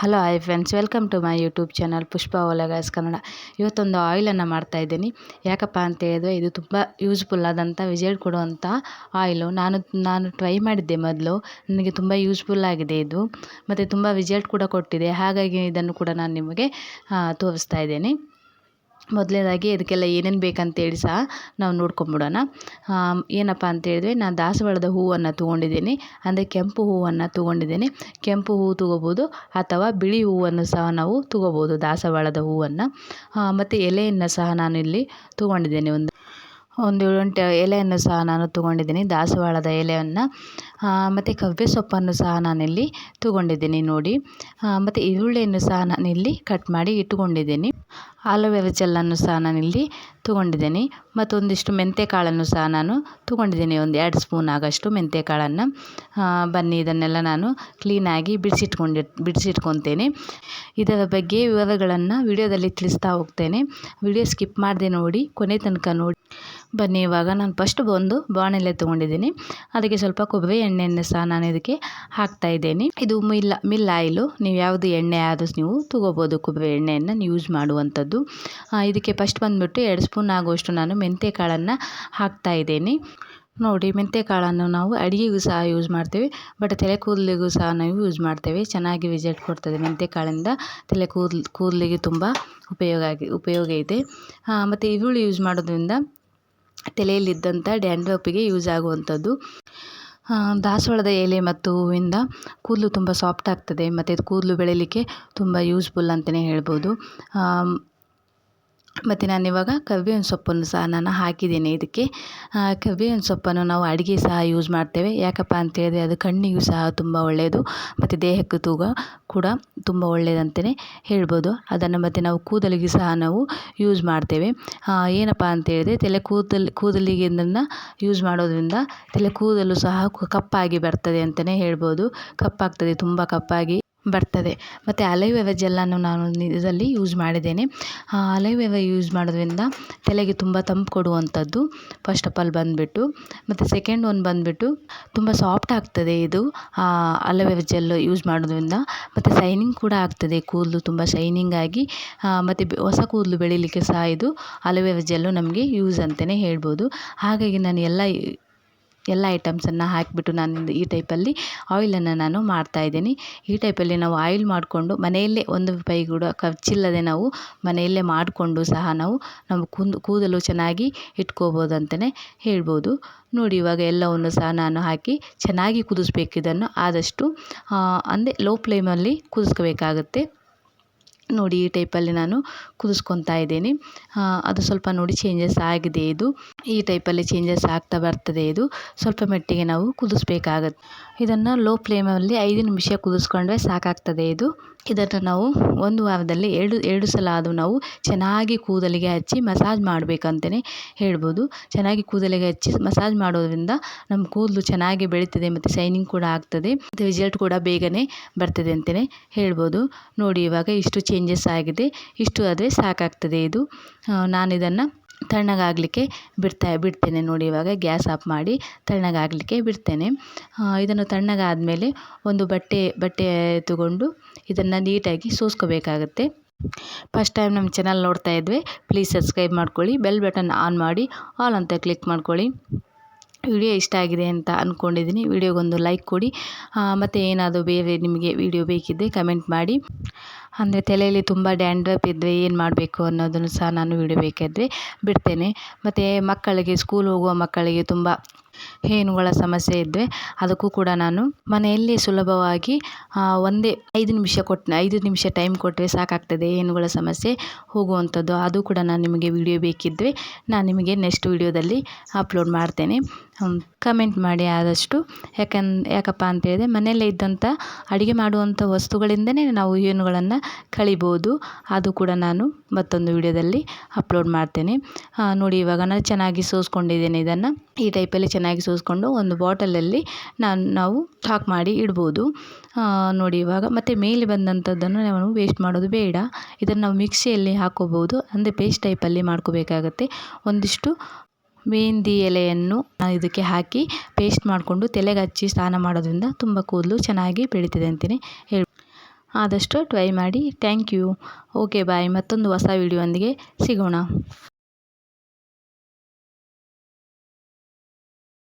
Hello hi friends welcome to my YouTube channel Pushpa vlogs Kannada ಇವತ್ತೊಂದು ಆಯಿಲನ್ನು ಮಾಡ್ತಾಯಿದ್ದೀನಿ ಯಾಕಪ್ಪ ಅಂತ ಹೇಳಿದ್ರೆ, ಇದು ತುಂಬ ಯೂಸ್ಫುಲ್ ಆದಂಥ ರಿಸಲ್ಟ್ ಕೊಡುವಂಥ ಆಯಿಲು ನಾನು ನಾನು ಟ್ರೈ ಮಾಡಿದ್ದೆ ಮೊದಲು. ನನಗೆ ತುಂಬ ಯೂಸ್ಫುಲ್ ಆಗಿದೆ ಇದು. ಮತ್ತು ತುಂಬ ರಿಸಲ್ಟ್ ಕೂಡ ಕೊಟ್ಟಿದೆ. ಹಾಗಾಗಿ ಇದನ್ನು ಕೂಡ ನಾನು ನಿಮಗೆ ತೋರಿಸ್ತಾ ಇದ್ದೇನೆ. ಮೊದಲನೇದಾಗಿ ಇದಕ್ಕೆಲ್ಲ ಏನೇನು ಬೇಕಂತೇಳಿ ಸಹ ನಾವು ನೋಡ್ಕೊಂಬಿಡೋಣ. ಏನಪ್ಪ ಅಂತೇಳಿದ್ರೆ ನಾನು ದಾಸವಾಳದ ಹೂವನ್ನು ತೊಗೊಂಡಿದ್ದೀನಿ, ಅಂದರೆ ಕೆಂಪು ಹೂವನ್ನು ತೊಗೊಂಡಿದ್ದೀನಿ. ಕೆಂಪು ಹೂವು ತೊಗೋಬೋದು ಅಥವಾ ಬಿಳಿ ಹೂವನ್ನು ಸಹ ನಾವು ತೊಗೋಬೋದು ದಾಸವಾಳದ ಹೂವನ್ನು. ಮತ್ತು ಎಲೆಯನ್ನು ಸಹ ನಾನು ಇಲ್ಲಿ ತೊಗೊಂಡಿದ್ದೀನಿ ಒಂದು ಒಂದು ಏಳೆಂಟು ಎಲೆಯನ್ನು ಸಹ ನಾನು ತೊಗೊಂಡಿದ್ದೀನಿ, ದಾಸವಾಳದ ಎಲೆಯನ್ನು. ಮತ್ತು ಕವ್ಯ ಸೊಪ್ಪನ್ನು ಸಹ ನಾನಿಲ್ಲಿ ತೊಗೊಂಡಿದ್ದೀನಿ ನೋಡಿ. ಮತ್ತು ಈರುಳ್ಳಿಯನ್ನು ಸಹ ನಾನಿಲ್ಲಿ ಕಟ್ ಮಾಡಿ ಇಟ್ಟುಕೊಂಡಿದ್ದೀನಿ. ಆಲೋವೆರಾ ಜೆಲ್ಲನ್ನು ಸಹ ನಾನಿಲ್ಲಿ ತೊಗೊಂಡಿದ್ದೀನಿ. ಮತ್ತು ಒಂದಿಷ್ಟು ಮೆಂತ್ಯ ಕಾಳನ್ನು ಸಹ ನಾನು ತೊಗೊಂಡಿದ್ದೀನಿ. ಒಂದು ಎರಡು ಸ್ಪೂನ್ ಆಗೋಷ್ಟು ಮೆಂತ್ಯ ಕಾಳನ್ನು ಬನ್ನಿ ಇದನ್ನೆಲ್ಲ ನಾನು ಕ್ಲೀನಾಗಿ ಬಿಡಿಸಿಟ್ಕೊಂಡಿ, ಬಿಡಿಸಿಟ್ಕೊತೇನೆ. ಇದರ ಬಗ್ಗೆ ವಿವರಗಳನ್ನು ವಿಡಿಯೋದಲ್ಲಿ ತಿಳಿಸ್ತಾ ಹೋಗ್ತೇನೆ. ವಿಡಿಯೋ ಸ್ಕಿಪ್ ಮಾಡದೆ ನೋಡಿ, ಕೊನೆ ತನಕ ನೋಡಿ. ಬನ್ನಿ, ಇವಾಗ ನಾನು ಫಸ್ಟ್ ಬಂದು ಬಾಣಲೆ ತೊಗೊಂಡಿದ್ದೀನಿ. ಅದಕ್ಕೆ ಸ್ವಲ್ಪ ಕೊಬ್ಬರಿ ಎಣ್ಣೆಯನ್ನು ಸಹ ನಾನು ಇದಕ್ಕೆ ಹಾಕ್ತಾಯಿದ್ದೀನಿ ಇದು ಮಿಲ್ ಮಿಲ್ ಆಯಿಲು. ನೀವು ಯಾವುದು ಎಣ್ಣೆ ಆದರೂ ನೀವು ತೊಗೋಬೋದು. ಕೊಬ್ಬರಿ ಎಣ್ಣೆಯನ್ನು ಯೂಸ್ ಮಾಡುವಂಥದ್ದು. ಇದಕ್ಕೆ ಫಸ್ಟ್ ಬಂದುಬಿಟ್ಟು ಎರಡು ಸ್ಪೂನ್ ಆಗುವಷ್ಟು ನಾನು ಮೆಂತ್ಯ ಕಾಳನ್ನು ಹಾಕ್ತಾಯಿದ್ದೀನಿ ನೋಡಿ ಮೆಂತ್ಯ ಕಾಳನ್ನು ನಾವು ಅಡುಗೆಗೂ ಸಹ ಯೂಸ್ ಮಾಡ್ತೇವೆ ಬಟ್ ತಲೆ ಕೂದಲಿಗೂ ಸಹ ನಾವು ಯೂಸ್ ಮಾಡ್ತೇವೆ. ಚೆನ್ನಾಗಿ ವಿಜಿಟ್ ಕೊಡ್ತದೆ ಮೆಂತ್ಯ ಕಾಳಿಂದ ತಲೆ ಕೂದಲು ಕೂದಲಿಗೆ ತುಂಬ ಉಪಯೋಗ ಆಗಿ, ಉಪಯೋಗ ಇದೆ. ಮತ್ತು ಈರುಳ್ಳಿ ಯೂಸ್ ಮಾಡೋದ್ರಿಂದ ತಲೆಯಲ್ಲಿದ್ದಂಥ ಡ್ಯಾಂಡ್ರಪ್ಪಿಗೆ ಯೂಸ್ ಆಗುವಂಥದ್ದು. ದಾಸವಾಳದ ಎಲೆ ಮತ್ತು ಹೂವಿಂದ ಕೂದಲು ತುಂಬ ಸಾಫ್ಟ್ ಆಗ್ತದೆ, ಮತ್ತು ಕೂದಲು ಬೆಳೀಲಿಕ್ಕೆ ತುಂಬ ಯೂಸ್ಫುಲ್ ಅಂತಲೇ ಹೇಳ್ಬೋದು. ಮತ್ತು ನಾನಿವಾಗ ಕರ್ಬೇವಿನ ಸೊಪ್ಪನ್ನು ಸಹ ನಾನು ಹಾಕಿದ್ದೀನಿ ಇದಕ್ಕೆ. ಕರ್ಬೇವಿನ ಸೊಪ್ಪನ್ನು ನಾವು ಅಡುಗೆ ಸಹ ಯೂಸ್ ಮಾಡ್ತೇವೆ. ಯಾಕಪ್ಪ ಅಂತೇಳಿದ್ರೆ ಅದು ಕಣ್ಣಿಗೂ ಸಹ ತುಂಬ ಒಳ್ಳೆಯದು ಮತ್ತು ದೇಹಕ್ಕೆ ತೂಗ ಕೂಡ ತುಂಬ ಒಳ್ಳೆಯದಂತಲೇ ಹೇಳ್ಬೋದು. ಅದನ್ನು ಮತ್ತು ನಾವು ಕೂದಲಿಗೆ ಸಹ ನಾವು ಯೂಸ್ ಮಾಡ್ತೇವೆ. ಏನಪ್ಪ ಅಂತೇಳಿದ್ರೆ ತಲೆ ಕೂದಲು ಕೂದಲಿಗೆ ಯೂಸ್ ಮಾಡೋದ್ರಿಂದ ತಲೆ ಕೂದಲು ಸಹ ಕಪ್ಪಾಗಿ ಬರ್ತದೆ ಅಂತಲೇ ಹೇಳ್ಬೋದು. ಕಪ್ಪಾಗ್ತದೆ, ತುಂಬ ಕಪ್ಪಾಗಿ. ಬರ್ತದೆ. ಮತ್ತು ಅಲೋವೆರಾ ಜೆಲ್ಲನ್ನು ನಾನು ಇದರಲ್ಲಿ ಯೂಸ್ ಮಾಡಿದ್ದೇನೆ. ಅಲೋವೆರಾ ಯೂಸ್ ಮಾಡೋದ್ರಿಂದ ತಲೆಗೆ ತುಂಬ ತಂಪು ಕೊಡುವಂಥದ್ದು ಫಸ್ಟ್ ಆಫ್ ಆಲ್ ಬಂದುಬಿಟ್ಟು. ಮತ್ತು ಸೆಕೆಂಡ್ ಒನ್ ಬಂದುಬಿಟ್ಟು ತುಂಬ ಸಾಫ್ಟ್ ಆಗ್ತದೆ ಇದು. ಅಲೋವೆರಾ ಜೆಲ್ ಯೂಸ್ ಮಾಡೋದ್ರಿಂದ. ಮತ್ತು ಶೈನಿಂಗ್ ಕೂಡ ಆಗ್ತದೆ ಕೂದಲು ತುಂಬ ಶೈನಿಂಗ್ ಆಗಿ. ಮತ್ತು ಹೊಸ ಕೂದಲು ಬೆಳೀಲಿಕ್ಕೆ ಸಹ ಇದು ಅಲೋವೆರಾ ಜೆಲ್ಲು ನಮಗೆ ಯೂಸ್ ಅಂತಲೇ ಹೇಳ್ಬೋದು. ಹಾಗಾಗಿ ನಾನು ಎಲ್ಲ ಎಲ್ಲ ಐಟಮ್ಸನ್ನು ಹಾಕಿಬಿಟ್ಟು ನಾನು ಈ ಟೈಪಲ್ಲಿ ಆಯಿಲನ್ನು ನಾನು ಮಾಡ್ತಾಯಿದ್ದೀನಿ ಈ ಟೈಪಲ್ಲಿ ನಾವು ಆಯಿಲ್ ಮಾಡಿಕೊಂಡು ಮನೆಯಲ್ಲೇ ಒಂದು ರೂಪಾಯಿ ಕೂಡ ಖರ್ಚಿಲ್ಲದೆ ನಾವು ಮನೆಯಲ್ಲೇ ಮಾಡಿಕೊಂಡು ಸಹ ನಾವು ನಮ್ಮ ಕುಂದು, ಕೂದಲು ಚೆನ್ನಾಗಿ ಇಟ್ಕೋಬೋದು ಅಂತಲೇ ಹೇಳ್ಬೋದು. ನೋಡಿ ಇವಾಗ ಎಲ್ಲವನ್ನು ಸಹ ನಾನು ಹಾಕಿ ಚೆನ್ನಾಗಿ ಕುದಿಸ್ಬೇಕಿದನ್ನು ಆದಷ್ಟು ಅಂದರೆ ಲೋ ಫ್ಲೇಮಲ್ಲಿ ಕುದಿಸ್ಕೋಬೇಕಾಗುತ್ತೆ. ನೋಡಿ ಈ ಟೈಪಲ್ಲಿ ನಾನು ಕುದಿಸ್ಕೊತಾ ಇದ್ದೀನಿ. ಅದು ಸ್ವಲ್ಪ ನೋಡಿ ಚೇಂಜಸ್ ಆಗಿದೆ ಇದು. ಈ ಟೈಪಲ್ಲಿ ಚೇಂಜಸ್ ಆಗ್ತಾ ಬರ್ತದೆ ಇದು. ಸ್ವಲ್ಪ ಮಟ್ಟಿಗೆ ನಾವು ಕುದಿಸ್ಬೇಕಾಗತ್ತೆ ಇದನ್ನು ಲೋ ಫ್ಲೇಮಲ್ಲಿ ಐದು ನಿಮಿಷ ಕುದಿಸ್ಕೊಂಡ್ರೆ ಸಾಕಾಗ್ತದೆ ಇದು. ಇದನ್ನು ನಾವು ಒಂದು ವಾರದಲ್ಲಿ ಎರಡು ಎರಡು ಸಲ ಅದು ನಾವು ಚೆನ್ನಾಗಿ ಕೂದಲಿಗೆ ಹಚ್ಚಿ ಮಸಾಜ್ ಮಾಡಬೇಕಂತಲೇ ಹೇಳ್ಬೋದು. ಚೆನ್ನಾಗಿ ಕೂದಲಿಗೆ ಹಚ್ಚಿ ಮಸಾಜ್ ಮಾಡೋದ್ರಿಂದ ನಮ್ಮ ಕೂದಲು ಚೆನ್ನಾಗಿ ಬೆಳೀತದೆ ಮತ್ತು ಶೈನಿಂಗ್ ಕೂಡ ಆಗ್ತದೆ. ಮತ್ತು ರಿಸಲ್ಟ್ ಕೂಡ ಬೇಗನೆ ಬರ್ತದೆ ಅಂತಲೇ ಹೇಳ್ಬೋದು. ನೋಡಿ ಇವಾಗ ಇಷ್ಟು ಚೇಂಜಸ್ ಆಗಿದೆ. ಇಷ್ಟು ಆದರೆ ಸಾಕಾಗ್ತದೆ ಇದು. ನಾನು ಇದನ್ನು ತಣ್ಣಗಾಗಲಿಕ್ಕೆ ಬಿಡ್ತಾ, ಬಿಡ್ತೇನೆ ನೋಡಿ ಇವಾಗ. ಗ್ಯಾಸ್ ಆಫ್ ಮಾಡಿ ತಣ್ಣಗಾಗಲಿಕ್ಕೆ ಬಿಡ್ತೇನೆ. ಇದನ್ನು ತಣ್ಣಗಾದ ಮೇಲೆ ಒಂದು ಬಟ್ಟೆ ಬಟ್ಟೆ ತಗೊಂಡು ಇದನ್ನು ನೀಟಾಗಿ ಸೋಸ್ಕೋಬೇಕಾಗತ್ತೆ. ಫಸ್ಟ್ ಟೈಮ್ ನಮ್ಮ ಚಾನಲ್ ನೋಡ್ತಾ ಇದ್ವಿ ಪ್ಲೀಸ್ ಸಬ್ಸ್ಕ್ರೈಬ್ ಮಾಡ್ಕೊಳ್ಳಿ, ಬೆಲ್ ಬಟನ್ ಆನ್ ಮಾಡಿ, ಆಲ್ ಅಂತ ಕ್ಲಿಕ್ ಮಾಡ್ಕೊಳ್ಳಿ. ವಿಡಿಯೋ ಇಷ್ಟ ಆಗಿದೆ ಅಂತ ಅಂದ್ಕೊಂಡಿದ್ದೀನಿ ವಿಡಿಯೋಗೊಂದು ಲೈಕ್ ಕೊಡಿ. ಮತ್ತು ಏನಾದರೂ ಬೇರೆ ನಿಮಗೆ ವಿಡಿಯೋ ಬೇಕಿದ್ದರೆ ಕಮೆಂಟ್ ಮಾಡಿ. ಅಂದರೆ ತಲೆಯಲ್ಲಿ ತುಂಬ ಡ್ಯಾಂಡ್ರಪ್ ಇದ್ದರೆ ಏನು ಮಾಡಬೇಕು ಅನ್ನೋದನ್ನು ಸಹ ನಾನು ವಿಡಿಯೋ ಬೇಕಾದರೆ ಬಿಡ್ತೇನೆ. ಮತ್ತು ಮಕ್ಕಳಿಗೆ ಸ್ಕೂಲ್ ಹೋಗುವ ಮಕ್ಕಳಿಗೆ ತುಂಬ ಹೇನುಗಳ ಸಮಸ್ಯೆ ಇದ್ದರೆ ಅದಕ್ಕೂ ಕೂಡ ನಾನು ಮನೆಯಲ್ಲಿ ಸುಲಭವಾಗಿ ಒಂದೇ ಐದು ನಿಮಿಷ ಕೊಟ್ಟ ಐದು ನಿಮಿಷ ಟೈಮ್ ಕೊಟ್ಟರೆ ಸಾಕಾಗ್ತದೆ ಹೇನುಗಳ ಸಮಸ್ಯೆ ಹೋಗುವಂಥದ್ದು. ಅದು ಕೂಡ ನಾನು ನಿಮಗೆ ವಿಡಿಯೋ ಬೇಕಿದ್ದರೆ ನಾನು ನಿಮಗೆ ನೆಕ್ಸ್ಟ್ ವಿಡಿಯೋದಲ್ಲಿ ಅಪ್ಲೋಡ್ ಮಾಡ್ತೇನೆ. ಕಮೆಂಟ್ ಮಾಡಿ ಆದಷ್ಟು. ಯಾಕನ್, ಯಾಕಪ್ಪ ಅಂತೇಳಿದರೆ ಮನೆಯಲ್ಲೇ ಇದ್ದಂಥ ಅಡುಗೆ ಮಾಡುವಂಥ ವಸ್ತುಗಳಿಂದಲೇ ನಾವು ಏನುಗಳನ್ನು ಕಳಿಬೋದು. ಅದು ಕೂಡ ನಾನು ಮತ್ತೊಂದು ವಿಡಿಯೋದಲ್ಲಿ ಅಪ್ಲೋಡ್ ಮಾಡ್ತೇನೆ. ನೋಡಿ ಇವಾಗ ನಾನು ಚೆನ್ನಾಗಿ ಸೋಸ್ಕೊಂಡಿದ್ದೇನೆ ಇದನ್ನು. ಈ ಟೈಪಲ್ಲಿ ಚೆನ್ನಾಗಿ ಸೋಸ್ಕೊಂಡು ಒಂದು ಬಾಟಲಲ್ಲಿ ನಾನು, ನಾವು ಸ್ಟಾಕ್ ಮಾಡಿ ಇಡ್ಬೋದು. ನೋಡಿ ಇವಾಗ ಮತ್ತು ಮೇಲೆ ಬಂದಂಥದ್ದನ್ನು ನಾವು ವೇಸ್ಟ್ ಮಾಡೋದು ಬೇಡ. ಇದನ್ನು ನಾವು ಮಿಕ್ಸಿಯಲ್ಲಿ ಹಾಕ್ಕೋಬೋದು ಅಂದರೆ ಪೇಸ್ಟ್ ಟೈಪಲ್ಲಿ ಮಾಡ್ಕೋಬೇಕಾಗತ್ತೆ. ಒಂದಿಷ್ಟು ಮೆಹಂದಿ ಎಲೆಯನ್ನು ಇದಕ್ಕೆ ಹಾಕಿ ಪೇಸ್ಟ್ ಮಾಡಿಕೊಂಡು ತಲೆಗೆ ಹಚ್ಚಿ ಸ್ನಾನ ಮಾಡೋದ್ರಿಂದ ತುಂಬ ಕೂದಲು ಚೆನ್ನಾಗಿ ಬೆಳೀತದೆ ಅಂತಲೇ ಹೇಳಿ. ಆದಷ್ಟು ಟ್ರೈ ಮಾಡಿ. ಥ್ಯಾಂಕ್ ಯು ಓಕೆ ಬಾಯ್ ಮತ್ತೊಂದು ಹೊಸ ವೀಡಿಯೋ ಸಿಗೋಣ.